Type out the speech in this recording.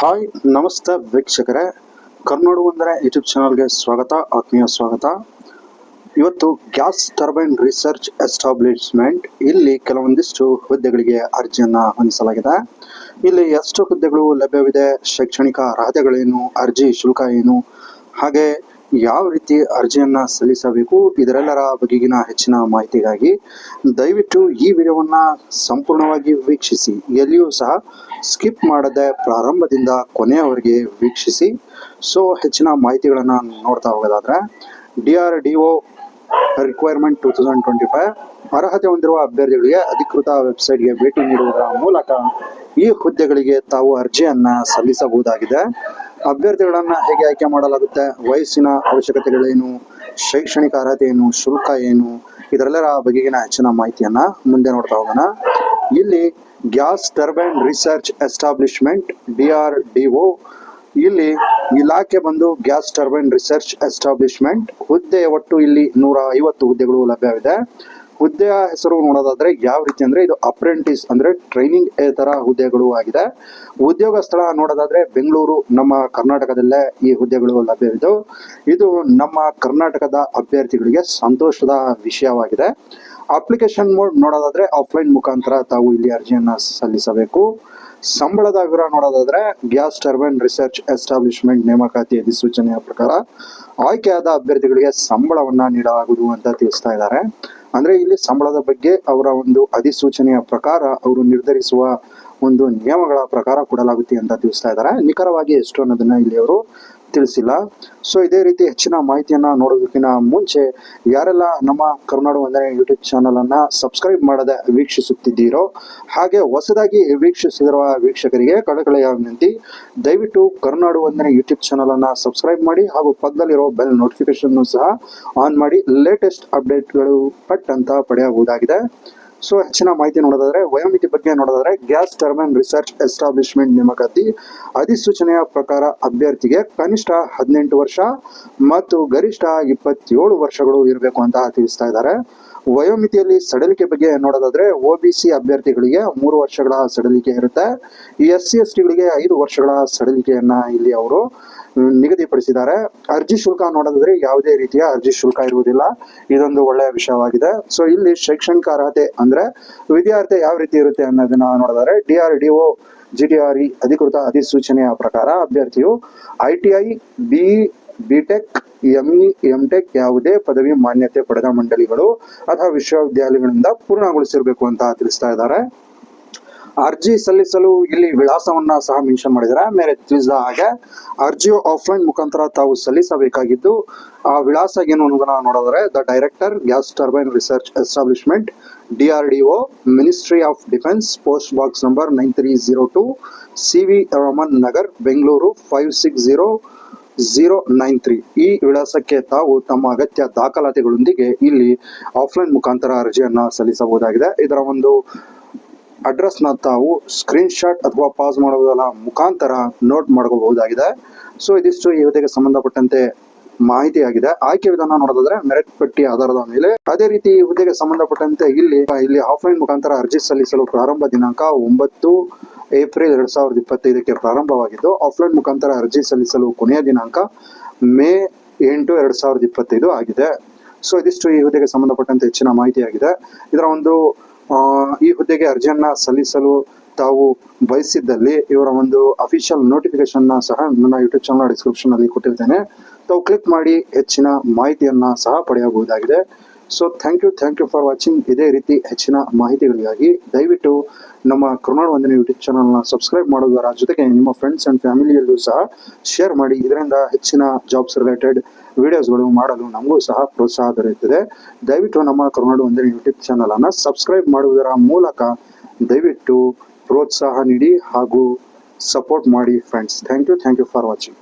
Hi, ನಮಸ್ತೆ ವೀಕ್ಷಕರೇ. ಕರ್ನಾಡು ಒಂದರ ಯೂಟ್ಯೂಬ್ ಚಾನಲ್ಗೆ ಸ್ವಾಗತ, ಆತ್ಮೀಯ ಸ್ವಾಗತ. ಇವತ್ತು ಗ್ಯಾಸ್ ಟರ್ಬೈನ್ ರಿಸರ್ಚ್ ಎಸ್ಟಾಬ್ಲಿಷ್ಮೆಂಟ್. ಇಲ್ಲಿ ಕೆಲವೊಂದಿಷ್ಟು ಹುದ್ದೆಗಳಿಗೆ ಅರ್ಜಿಯನ್ನು ಹೊಂದಿಸಲಾಗಿದೆ. ಇಲ್ಲಿ ಎಷ್ಟು ಹುದ್ದೆಗಳು ಲಭ್ಯವಿದೆ. ಶೈಕ್ಷಣಿಕ ಅರ್ಹತೆಗಳೇನು, ಅರ್ಜಿ ಶುಲ್ಕ ಏನು, ಹಾಗೆ ಯಾವ ರೀತಿ ಅರ್ಜಿಯನ್ನ ಸಲ್ಲಿಸಬೇಕು? ಇದರೆಲ್ಲರ ಬಗೆಗಿನ ಹೆಚ್ಚಿನ ಮಾಹಿತಿಗಾಗಿ ದಯವಿಟ್ಟು ಈ ವಿಡಿಯೋವನ್ನ ಸಂಪೂರ್ಣವಾಗಿ ವೀಕ್ಷಿಸಿ. ಎಲ್ಲಿಯೂ ಸಹ ಸ್ಕಿಪ್ ಮಾಡದೆ ಪ್ರಾರಂಭದಿಂದ ಕೊನೆಯವರೆಗೆ ವೀಕ್ಷಿಸಿ. ಸೊ ಹೆಚ್ಚಿನ ಮಾಹಿತಿಗಳನ್ನು ನೋಡ್ತಾ ಹೋಗೋದಾದ್ರೆ, D R D O requirement two thousand twenty five ಅರ್ಹತೆ ಹೊಂದಿರುವ ಅಭ್ಯರ್ಥಿಗಳಿಗೆ ಅಧಿಕೃತ ವೆಬ್ಸೈಟ್ಗೆ ಭೇಟಿ ನೀಡುವುದರ ಮೂಲಕ ಈ ಹುದ್ದೆಗಳಿಗೆ ತಾವು ಅರ್ಜಿಯನ್ನ ಸಲ್ಲಿಸಬಹುದಾಗಿದೆ. ಅಭ್ಯರ್ಥಿಗಳನ್ನ ಹೇಗೆ ಆಯ್ಕೆ ಮಾಡಲಾಗುತ್ತೆ? ವಯಸ್ಸಿನ ಅವಶ್ಯಕತೆಗಳೇನು ಶೈಕ್ಷಣಿಕ ಅರ್ಹತೆ ಏನು? ಶುಲ್ಕ ಏನು? ಇದರೆಲ್ಲರ ಬಗೆಗಿನ ಹೆಚ್ಚಿನ ಮಾಹಿತಿಯನ್ನ ಮುಂದೆ ನೋಡ್ತಾ ಹೋಗೋಣ. ಇಲ್ಲಿ gas turbine research establishment, D R D O. ಇಲ್ಲಿ ಇಲಾಖೆ ಬಂದು ಗ್ಯಾಸ್ ಟರ್ಬೈನ್ ರಿಸರ್ಚ್ ಎಸ್ಟಾಬ್ಲಿಷ್ಮೆಂಟ್, ಹುದ್ದೆ ಒಟ್ಟು ಇಲ್ಲಿ ನೂರ ಐವತ್ತು ಹುದ್ದೆಗಳು ಲಭ್ಯವಿದೆ. ಹುದ್ದೆಯ ಹೆಸರು ನೋಡೋದಾದ್ರೆ ಯಾವ ರೀತಿ ಅಂದ್ರೆ ಇದು ಅಪ್ರೆಂಟಿಸ್ ಅಂದ್ರೆ ಟ್ರೈನಿಂಗ್ ತರ ಹುದ್ದೆಗಳು ಆಗಿದೆ. ಉದ್ಯೋಗ ಸ್ಥಳ ನೋಡೋದಾದ್ರೆ ಬೆಂಗಳೂರು, ನಮ್ಮ ಕರ್ನಾಟಕದಲ್ಲೇ ಈ ಹುದ್ದೆಗಳು ಲಭ್ಯವಿದ್ದು. ಇದು ನಮ್ಮ ಕರ್ನಾಟಕದ ಅಭ್ಯರ್ಥಿಗಳಿಗೆ ಸಂತೋಷದ ವಿಷಯವಾಗಿದೆ. ಅಪ್ಲಿಕೇಶನ್ ಮೋಡ್ ನೋಡೋದಾದ್ರೆ ಆಫ್ಲೈನ್ ಮುಖಾಂತರ ತಾವು ಇಲ್ಲಿ ಅರ್ಜಿಯನ್ನ ಸಲ್ಲಿಸಬೇಕು. ಸಂಬಳದ ವಿವರ ನೋಡೋದಾದ್ರೆ ಗ್ಯಾಸ್ ಟರ್ಬೈನ್ ರಿಸರ್ಚ್ ಎಸ್ಟಾಬ್ಲಿಷ್ಮೆಂಟ್ ನೇಮಕಾತಿ ಅಧಿಸೂಚನೆಯ ಪ್ರಕಾರ ಆಯ್ಕೆಯಾದ ಅಭ್ಯರ್ಥಿಗಳಿಗೆ ಸಂಬಳವನ್ನ ನೀಡಲಾಗುವುದು ಅಂತ ತಿಳಿಸ್ತಾ ಇದ್ದಾರೆ. ಅಂದ್ರೆ ಇಲ್ಲಿ ಸಂಬಳದ ಬಗ್ಗೆ ಅವರ ಒಂದು ಅಧಿಸೂಚನೆಯ ಪ್ರಕಾರ ಅವರು ನಿರ್ಧರಿಸುವ ಒಂದು ನಿಯಮಗಳ ಪ್ರಕಾರ ಕೊಡಲಾಗುತ್ತೆ ಅಂತ ತಿಳಿಸ್ತಾ ಇದ್ದಾರೆ. ನಿಖರವಾಗಿ ಎಷ್ಟು ಅನ್ನೋದನ್ನ ಇಲ್ಲಿ ಅವರು ತಿಳಿಸಿಲ್ಲ. ಸೊ ಇದೇ ರೀತಿ ಹೆಚ್ಚಿನ ಮಾಹಿತಿಯನ್ನ ನೋಡೋದಕ್ಕಿಂತ ಮುಂಚೆ, ಯಾರೆಲ್ಲ ನಮ್ಮ ಕರ್ನಾಡು ಒಂದನೇ ಯೂಟ್ಯೂಬ್ ಚಾನಲನ್ನು ಸಬ್ಸ್ಕ್ರೈಬ್ ಮಾಡದೆ ವೀಕ್ಷಿಸುತ್ತಿದ್ದೀರೋ, ಹಾಗೆ ಹೊಸದಾಗಿ ವೀಕ್ಷಿಸಿರುವ ವೀಕ್ಷಕರಿಗೆ ಕಳಕಳೆಯ ವಿನಂತಿ, ದಯವಿಟ್ಟು ಕರ್ನಾಡು ಒಂದನೇ ಯೂಟ್ಯೂಬ್ ಚಾನಲನ್ನು ಸಬ್ಸ್ಕ್ರೈಬ್ ಮಾಡಿ ಹಾಗೂ ಪಕ್ಕದಲ್ಲಿರೋ ಬೆಲ್ ನೋಟಿಫಿಕೇಶನ್ ಸಹ ಆನ್ ಮಾಡಿ ಲೇಟೆಸ್ಟ್ ಅಪ್ಡೇಟ್ಗಳು ಪಟ್ ಅಂತ ಪಡೆಯಬಹುದಾಗಿದೆ. ಸೊ, ಹೆಚ್ಚಿನ ಮಾಹಿತಿ ನೋಡೋದಾದ್ರೆ, ವಯೋಮಿತಿ ಬಗ್ಗೆ ನೋಡೋದಾದ್ರೆ, ಗ್ಯಾಸ್ ಟರ್ಮನ್ ರಿಸರ್ಚ್ ಎಸ್ಟಾಬ್ಲಿಷ್ಮೆಂಟ್ ನೇಮಕಾತಿ, ಅಧಿಸೂಚನೆಯ ಪ್ರಕಾರ ಅಭ್ಯರ್ಥಿಗೆ ಕನಿಷ್ಠ ಹದಿನೆಂಟು ವರ್ಷ ಮತ್ತು ಗರಿಷ್ಠ ಇಪ್ಪತ್ತೇಳು ವರ್ಷಗಳು ಇರಬೇಕು ಅಂತ ತಿಳಿಸ್ತಾ ಇದ್ದಾರೆ. ವಯೋಮಿತಿಯಲ್ಲಿ ಸಡಲಿಕೆ ಬಗ್ಗೆ ನೋಡೋದಾದ್ರೆ ಒ ಬಿ ಸಿ ಅಭ್ಯರ್ಥಿಗಳಿಗೆ ಮೂರು ವರ್ಷಗಳ ಸಡಲಿಕೆ ಇರುತ್ತೆ. ಎಸ್ ಸಿ ಎಸ್ ಟಿಗಳಿಗೆ ಐದು ವರ್ಷಗಳ ಸಡಲಿಕೆಯನ್ನ ಇಲ್ಲಿ ಅವರು ನಿಗದಿಪಡಿಸಿದ್ದಾರೆ. ಅರ್ಜಿ ಶುಲ್ಕ ನೋಡೋದಾದ್ರೆ ಯಾವುದೇ ರೀತಿಯ ಅರ್ಜಿ ಶುಲ್ಕ ಇರುವುದಿಲ್ಲ. ಇದೊಂದು ಒಳ್ಳೆಯ ವಿಷಯವಾಗಿದೆ. ಸೊ ಇಲ್ಲಿ ಶೈಕ್ಷಣಿಕ ಅರ್ಹತೆ ಅಂದ್ರೆ ವಿದ್ಯಾರ್ಥಿ ಯಾವ ರೀತಿ ಇರುತ್ತೆ ಅನ್ನೋದನ್ನ ನೋಡಿದ್ರೆ D R D O G D R E ಅಧಿಕೃತ ಅಧಿಸೂಚನೆಯ ಪ್ರಕಾರ ಅಭ್ಯರ್ಥಿಯು I T I B BTech M E MTech ಯಾವುದೇ ಪದವಿ ಮಾನ್ಯತೆ ಪಡೆದ ಮಂಡಳಿಗಳು ಅಥವಾ ವಿಶ್ವವಿದ್ಯಾಲಯಗಳಿಂದ ಪೂರ್ಣಗೊಳಿಸಿರ್ಬೇಕು ಅಂತ ತಿಳಿಸ್ತಾ ಇದ್ದಾರೆ. ಅರ್ಜಿ ಸಲ್ಲಿಸಲು ಇಲ್ಲಿ ವಿಳಾಸವನ್ನ ಸಹ ಮೆನ್ಷನ್ ಮಾಡಿದ್ದಾರೆ. ಮೇಲೆ ತಿಳಿಸಿದ ಹಾಗೆ, ಅರ್ಜಿಯು ಆಫ್ಲೈನ್ ಮುಖಾಂತರ ತಾವು ಸಲ್ಲಿಸಬೇಕಾಗಿದ್ದು, ಆ ವಿಳಾಸ ಏನು ಅನ್ನೋದನ್ನ ನೋಡಿದ್ರೆ, the director, gas turbine research establishment, D R D O ministry of defence post box number nine three zero two C V Raman Nagar Bengaluru five six zero zero nine three. ಈ ವಿಳಾಸಕ್ಕೆ ತಾವು ತಮ್ಮ ಅಗತ್ಯ ದಾಖಲಾತಿಗಳೊಂದಿಗೆ ಇಲ್ಲಿ offline ಮುಖಾಂತರ ಅರ್ಜಿಯನ್ನು ಸಲ್ಲಿಸಬಹುದಾಗಿದೆ. ಇದರ ಒಂದು ಅಡ್ರೆಸ್ನ ತಾವು ಸ್ಕ್ರೀನ್ ಶಾಟ್ ಅಥವಾ ಪಾಸ್ ಮಾಡುವುದರ ಮುಖಾಂತರ ನೋಟ್ ಮಾಡ್ಕೋಬಹುದಾಗಿದೆ ಸೊ, ಇದಿಷ್ಟು ಈ ಹುದ್ದೆಗೆ ಸಂಬಂಧಪಟ್ಟಂತೆ ಮಾಹಿತಿಯಾಗಿದೆ. ಆಯ್ಕೆ ವಿಧಾನ ನೋಡೋದಾದ್ರೆ ಮೆರಿಟ್ ಪಟ್ಟಿ ಆಧಾರದ ಮೇಲೆ. ಅದೇ ರೀತಿ ಈ ಹುದ್ದೆಗೆ ಸಂಬಂಧಪಟ್ಟಂತೆ ಇಲ್ಲಿ ಇಲ್ಲಿ ಆಫ್ಲೈನ್ ಮುಖಾಂತರ ಅರ್ಜಿ ಸಲ್ಲಿಸಲು ಪ್ರಾರಂಭ ದಿನಾಂಕ ಒಂಬತ್ತು ಏಪ್ರಿಲ್ ಎರಡ್ ಸಾವಿರದ ಇಪ್ಪತ್ತೈದಕ್ಕೆ ಪ್ರಾರಂಭವಾಗಿದ್ದು, ಆಫ್ಲೈನ್ ಮುಖಾಂತರ ಅರ್ಜಿ ಸಲ್ಲಿಸಲು ಕೊನೆಯ ದಿನಾಂಕ ಮೇ ಎಂಟು ಎರಡ್ ಸಾವಿರದ ಇಪ್ಪತ್ತೈದು ಆಗಿದೆ. ಸೊ ಇದಿಷ್ಟು ಈ ಹುದ್ದೆಗೆ ಸಂಬಂಧಪಟ್ಟಂತೆ ಹೆಚ್ಚಿನ ಮಾಹಿತಿಯಾಗಿದೆ. ಇದರ ಒಂದು ಈ ಹುದ್ದೆಗೆ ಅರ್ಜಿಯನ್ನ ಸಲ್ಲಿಸಲು ತಾವು ಬಯಸಿದ್ದಲ್ಲಿ ಇವರ ಒಂದು ಅಫಿಷಿಯಲ್ ನೋಟಿಫಿಕೇಶನ್ ಸಹ ನನ್ನ ಯೂಟ್ಯೂಬ್ ಚಾನಲ್ ಡಿಸ್ಕ್ರಿಪ್ಷನ್ ಅಲ್ಲಿ ಕೊಟ್ಟಿರ್ತೇನೆ. ತಾವು ಕ್ಲಿಕ್ ಮಾಡಿ ಹೆಚ್ಚಿನ ಮಾಹಿತಿಯನ್ನ ಸಹ ಪಡೆಯಬಹುದಾಗಿದೆ. So thank you thank you for watching ಇದೇ ರೀತಿ ಹೆಚ್ಚಿನ ಮಾಹಿತಿಗಳಿಗಾಗಿ ದಯವಿಟ್ಟು ನಮ್ಮ ಕರುನಾಡು ವಂದನೆ ಯೂಟ್ಯೂಬ್ ಚಾನಲ್ನ ಸಬ್ಸ್ಕ್ರೈಬ್ ಮಾಡೋದರ ಜೊತೆಗೆ ನಿಮ್ಮ ಫ್ರೆಂಡ್ಸ್ ಆ್ಯಂಡ್ ಫ್ಯಾಮಿಲಿಯಲ್ಲೂ ಸಹ ಶೇರ್ ಮಾಡಿ. ಇದರಿಂದ ಹೆಚ್ಚಿನ ಜಾಬ್ಸ್ ರಿಲೇಟೆಡ್ ವಿಡಿಯೋಸ್ಗಳು ಮಾಡಲು ನಮಗೂ ಸಹ ಪ್ರೋತ್ಸಾಹ ದೊರೆಯುತ್ತದೆ. ದಯವಿಟ್ಟು ನಮ್ಮ ಕರುನಾಡು ವಂದನೆ ಯೂಟ್ಯೂಬ್ ಚಾನಲನ್ನು ಸಬ್ಸ್ಕ್ರೈಬ್ ಮಾಡುವುದರ ಮೂಲಕ ದಯವಿಟ್ಟು ಪ್ರೋತ್ಸಾಹ ನೀಡಿ ಹಾಗೂ ಸಪೋರ್ಟ್ ಮಾಡಿ friends thank you thank you for watching